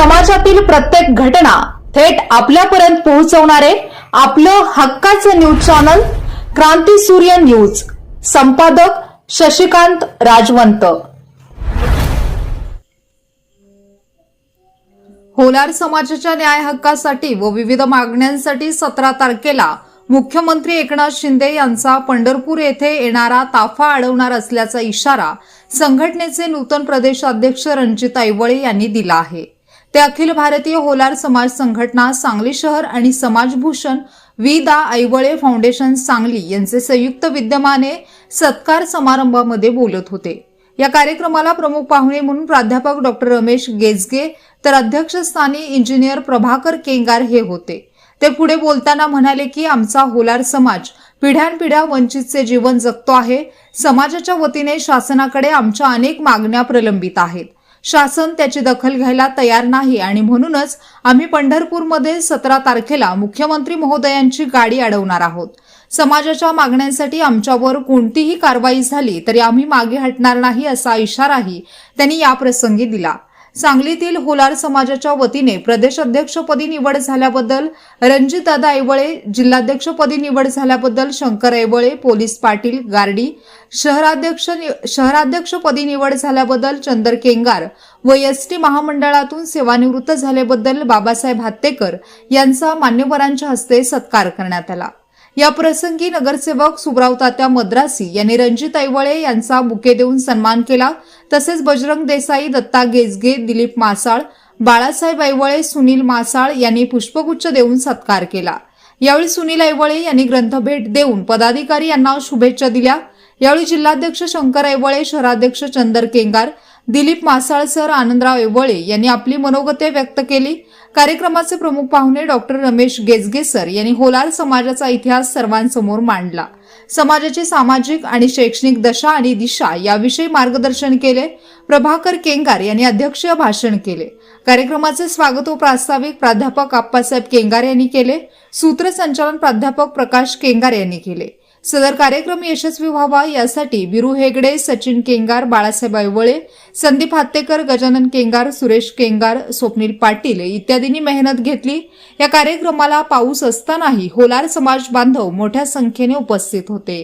समाजातील प्रत्येक घटना थेट आपल्यापर्यंत पोहोचवणारे आपलं हक्काचं न्यूज चॅनल क्रांती सूर्य न्यूज. संपादक शशिकांत राजवंत. होलार समाजाच्या न्याय हक्कासाठी व विविध मागण्यांसाठी सतरा तारखेला मुख्यमंत्री एकनाथ शिंदे यांचा पंढरपूर येथे येणारा ताफा अडवणार असल्याचा इशारा संघटनेचे नूतन प्रदेशाध्यक्ष रणजित ऐवळे यांनी दिला आहे. ते अखिल भारतीय होलार समाज संघटना सांगली शहर आणि समाजभूषण वि दा ऐवळे फाउंडेशन सांगली यांचे संयुक्त विद्यमाने सत्कार समारंभामध्ये बोलत होते. या कार्यक्रमाला प्रमुख पाहुणे म्हणून प्राध्यापक डॉक्टर रमेश गेजगे तर अध्यक्षस्थानी इंजिनियर प्रभाकर केंगार हे होते. ते पुढे बोलताना म्हणाले की आमचा होलार समाज पिढ्यानपिढ्या वंचितचे जीवन जगतो आहे. समाजाच्या वतीने शासनाकडे आमच्या अनेक मागण्या प्रलंबित आहेत. शासन त्याची दखल घ्यायला तयार नाही आणि म्हणूनच आम्ही पंढरपूरमध्ये सतरा तारखेला मुख्यमंत्री महोदयांची गाडी अडवणार आहोत. समाजाच्या मागण्यांसाठी आमच्यावर कोणतीही कारवाई झाली तरी आम्ही मागे हटणार नाही असा इशाराही त्यांनी याप्रसंगी दिला. सांगलीतील होलार समाजाच्या वतीने प्रदेशाध्यक्षपदी निवड झाल्याबद्दल रणजितदादा ऐवळे जिल्हाध्यक्षपदी निवड झाल्याबद्दल शंकर ऐवळे पोलीस पाटील गार्डी शहराध्यक्ष शहराध्यक्षपदी निवड झाल्याबद्दल चंदर केंगार व एस टी महामंडळातून सेवानिवृत्त झाल्याबद्दल बाबासाहेब हत्तेकर यांचा मान्यवरांच्या हस्ते सत्कार करण्यात आला. या प्रसंगी नगरसेवक सुब्राव तात्या मद्रासी यांनी रणजित ऐवळे यांचा बुके देऊन सन्मान केला. तसेच बजरंग देसाई दत्ता गेजगे दिलीप मासाळ बाळासाहेब ऐवळे सुनील मासाळ यांनी पुष्पगुच्छ देऊन सत्कार केला. यावेळी सुनील ऐवळे यांनी ग्रंथभेट देऊन पदाधिकारी यांना शुभेच्छा दिल्या. यावेळी जिल्हाध्यक्ष शंकर ऐवळे शहराध्यक्ष चंदर केंगार दिलीप मासाळ सर आनंदराव ऐवळे यांनी आपली मनोगते व्यक्त केली. कार्यक्रमाचे प्रमुख पाहुणे डॉक्टर रमेश गेजगे सर यांनी होलार समाजाचा इतिहास सर्वांसमोर मांडला. समाजाची सामाजिक आणि शैक्षणिक दशा आणि दिशा याविषयी मार्गदर्शन केले. प्रभाकर केंगार यांनी अध्यक्षीय भाषण केले. कार्यक्रमाचे स्वागत व प्रास्ताविक प्राध्यापक आप्पासाहेब केंगार यांनी केले. सूत्रसंचालन प्राध्यापक प्रकाश केंगार यांनी केले. सदर कार्यक्रम यशस्वी व्हावा यासाठी बिरू हेगडे सचिन केंगार बाळासाहेब ऐवळे संदीप हात्तेकर गजानन केंगार सुरेश केंगार स्वप्नील पाटील इत्यादींनी मेहनत घेतली. या कार्यक्रमाला पाऊस असतानाही होलार समाज बांधव मोठ्या संख्येने उपस्थित होते.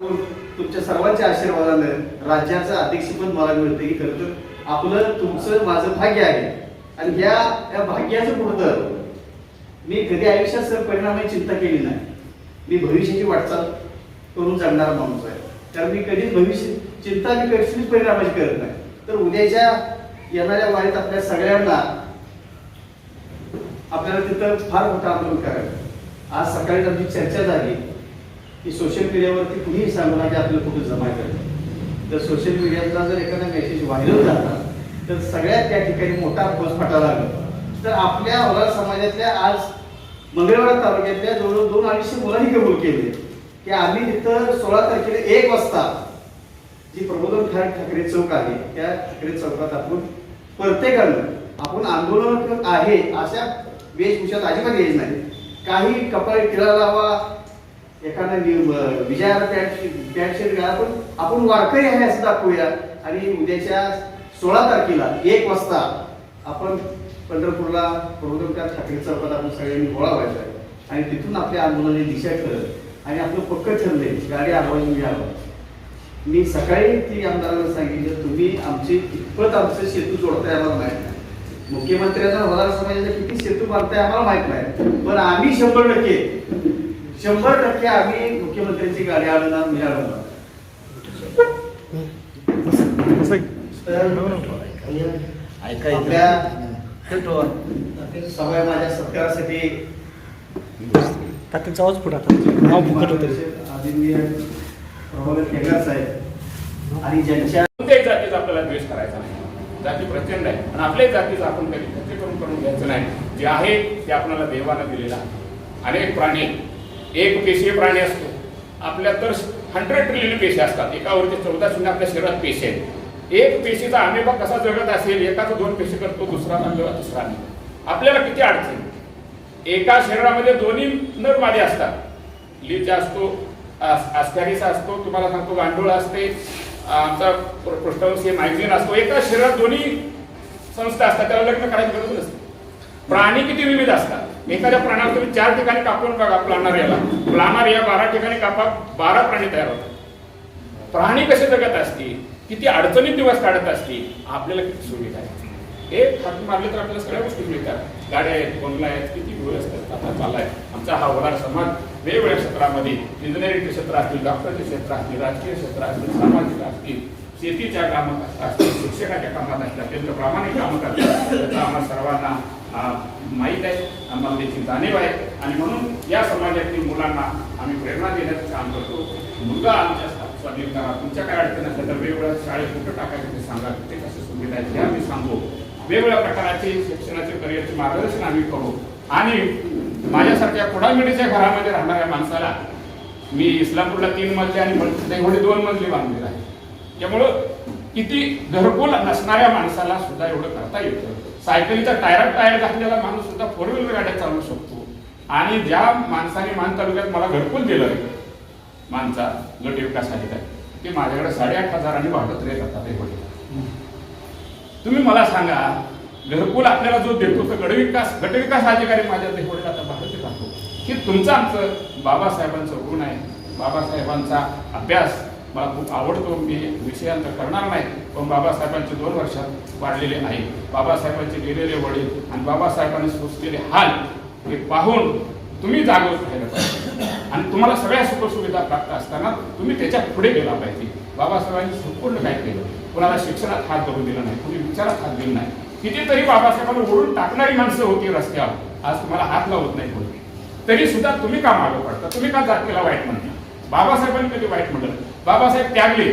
तुमच्या सर्वांच्या आशीर्वादाने राज्याचं अध्यक्षपद मला मिळते की खरं तर आपलं तुमचं माझं भाग्य आहे. आणि या या भाग्याचं पुढं मी कधी आयुष्यात सर परिणामाची चिंता केली नाही. मी भविष्याची वाटचाल करून चालणारा माणूस आहे. कारण मी कधीच भविष्य चिंता मी कधीच परिणामाची करत नाही. तर उद्याच्या येणाऱ्या वारीत आपल्या सगळ्यांना आपल्याला तिथं फार मोठं आंदोलन करायचं आज सकाळी आमची चर्चा झाली की सोशल मीडियावरती कुणीही सांगू की आपल्याला कुठे जमा करायचं. तर सोशल मीडियाचा जर एखादा मेसेज व्हायरल झाला तर सगळ्यात त्या ठिकाणी मोठा फौजफाटा लागला. तर आपल्या होलार समाजातल्या आज मंगळवार तालुक्यातल्या जवळजवळ दोन अडीचशे मुलांनी कबूल केले की आम्ही तिथं सोळा तारखेला एक वाजता जी प्रबोधन ठाक ठाकरे चौक आहे त्या ठाकरे चौकात आपण प्रत्येकानं आपण आंदोलन आहे अशा वेशभूषात अजिबात यायच नाही. काही कपडे टिळा लावा एखादा विजयाला पॅन्ट घ्या शर्ट घाला पण आपण वारकरी आहे असं दाखवूया. आणि उद्याच्या सोळा तारखेला एक वाजता आपण पंढरपूरला प्रबोधनकार ठाकरे चौकात आपण सगळ्यांनी गोळा व्हायचा आहे. आणि तिथून आपल्या आंदोलनाची दिशा ठरत आणि आपलं पक्क ठरले गाडी आवाज घ्यावं मी सकाळी ती आमदारांना सांगितलं तुम्ही आमचे कितपत आमचे सेतू जोडताय आम्हाला माहीत नाही. मुख्यमंत्र्यांना होणार समाजाचा किती सेतू बांधताय आम्हाला माहीत नाही. पण आम्ही शंभर टक्के शंभर टक्के आम्ही मुख्यमंत्र्यांची गाडी आणणार मिळालं आपल्या सगळ्या माझ्या सत्कारासाठी तात्यांचा आवाज पुढे आता. नाव फुकट होतं आणि ज्यांच्या कोणत्याही जातीचा आपल्याला द्वेष करायचा नाही. जाती प्रचंड आहे. आणि आपल्याच जातीचा आपण कधी खर्च करून करून घ्यायचं नाही. जे आहे ते आपल्याला देवानं दिलेलं आहे. अनेक प्राणी एक पेशी प्राणी असतो. आपल्या तर हंड्रेड ट्रिलियन पेशी असतात. एकावरती चौदा शून्य आपल्या शरीरात पेशी आहेत. एक पेशीचा अमेबा कसा जगत असेल एकाचा दोन पेशी करतो दुसरा अमेबा तिसरा नाही आपल्याला किती अडचण? एका शरीरामध्ये दोन्ही नर मादे असतात. लीज असतो अस्कॅरिसा असतो तुम्हाला सांगतो गांडूळ असते आमचा पृष्ठवंशी मायग्रेन असतो. एका शरीरात दोन्ही संस्था असतात त्याला लग्न करायची गरज नसते. प्राणी किती विविध असतात. एखाद्या प्राण्याला तुम्ही चार ठिकाणी कापून बघा प्लानर याला. प्लानर या बारा ठिकाणी कापा बारा प्राणी तयार होतात. प्राणी कसे जगत असतील? किती अडचणीत दिवस काढत असतील? आपल्याला किती सुविधा आहे हे हात मारले तर आपल्याला सगळ्या गोष्टी मिळतात. गाड्या आहेत बंगला आहेत किती चाललाय. आमचा हा वडार समाज वेगवेगळ्या क्षेत्रामध्ये इंजिनिअरिंगचे क्षेत्र असतील डॉक्टरचे क्षेत्र असतील राजकीय क्षेत्र असतील सामाजिक असतील शेतीच्या कामात असतील शिक्षकाच्या कामात असतील अत्यंत प्रामाणिक कामं करतात. त्याचा आम्हाला सर्वांना माहीत आहे. आम्हाला त्याची जाणीव आहे. आणि म्हणून या समाजातील मुलांना आम्ही प्रेरणा देण्याचं काम करतो. मुलगा आमच्या स्वाधीन करा तुमच्या काय अडचण असेल तर वेगवेगळ्या शाळेत कुठं टाकायचं ते सांगा. ते कसं सुविधा आहे ते आम्ही सांगू. वेगवेगळ्या प्रकारचे शिक्षणाचे करिअरचे मार्गदर्शन आम्ही करू. आणि माझ्यासारख्या कुडामिडीच्या घरामध्ये राहणाऱ्या माणसाला मी इस्लामपूरला तीन मजले आणि देवडे दोन मजली बांधलेला आहे त्यामुळं किती घरकुल नसणाऱ्या माणसाला सुद्धा एवढं करता येतं सायकलीचा टायर टायर घातलेला माणूस सुद्धा फोर व्हीलर गाड्या चालवू शकतो. आणि ज्या माणसाने मान तालुक्यात मला घरकुल दिलं माणसा गट विकास काय ते माझ्याकडे साडेआठ हजारांनी वाढत रे जातात हे तुम्ही मला सांगा घरकुल आपल्याला जो देतो तो गटविकास गटविकास अधिकारी माझ्या देवडीला आता भारत राहतो की तुमचं आमचं बाबासाहेबांचं ऋण आहे. बाबासाहेबांचा अभ्यास मला खूप आवडतो. मी विषयांतर करणार नाही पण बाबासाहेबांचे दोन वर्षात वाढलेले आहे. बाबासाहेबांचे गेलेले वडील आणि बाबासाहेबांनी सोसलेले हाल हे पाहून तुम्ही जागृत व्हायला पाहिजे. आणि तुम्हाला सगळ्या सुखसुविधा प्राप्त असताना तुम्ही त्याच्या पुढे गेला पाहिजे. बाबासाहेबांनी संपूर्ण काय केलं? कुणाला शिक्षणात हात धरून दिला नाही कुणी विचारात हात दिला नाही. कितीतरी बाबासाहेबांना ओढून टाकणारी माणसं होती रस्त्यावर. आज तुम्हाला हात लावत नाही कोणी. तरी सुद्धा तुम्ही का मागं पडता? तुम्ही का जातीला वाईट म्हणता? बाबासाहेबांनी कधी वाईट म्हटलं बाबासाहेब त्यागले.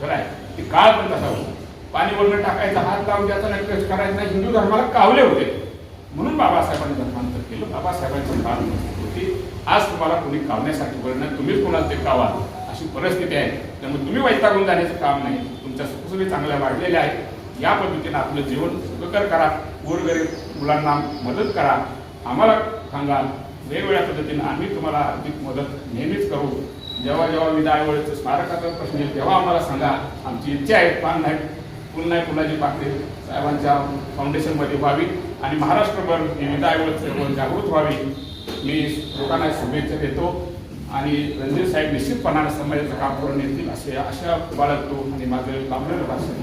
खरं आहे. ते काळ पण तसा होता. पाणी वरण टाकायचा हात लावून द्यायचा नाही कष्ट करायचा नाही. हिंदू धर्माला कावले होते. म्हणून बाबासाहेबांनी धर्मांतर केलं. बाबासाहेबांची काळ होती. आज तुम्हाला कोणी कावण्यासाठी बरं नाही. तुम्हीच कोणाला ते कावा. अशी परिस्थिती आहे. त्यामुळे तुम्ही वैतागून जाण्याचं काम नाही. तुमच्या सुखसुखी चांगल्या वाढलेल्या आहेत. या पद्धतीनं आपलं जीवन सुखकर करा गोरगरीब मुलांना मदत करा. आम्हाला सांगा वेगवेगळ्या पद्धतीनं आम्ही तुम्हाला आर्थिक मदत नेहमीच करू. जेव्हा जेव्हा विदायवळीचं स्मारकाचा प्रश्न येईल तेव्हा आम्हाला सांगा. आमची इच्छा आहे पान नाही पुन्हा फुलाची पाकळी साहेबांच्या फाउंडेशनमध्ये व्हावी आणि महाराष्ट्रभर ही विदायवळ चळवळ जागृत व्हावी. मी लोकांना शुभेच्छा देतो आणि रणजित साहेब निश्चितपणाने समाजाचं काम करून येतील असे आशा बाळगतो आणि माझं लांबलेलं भाषण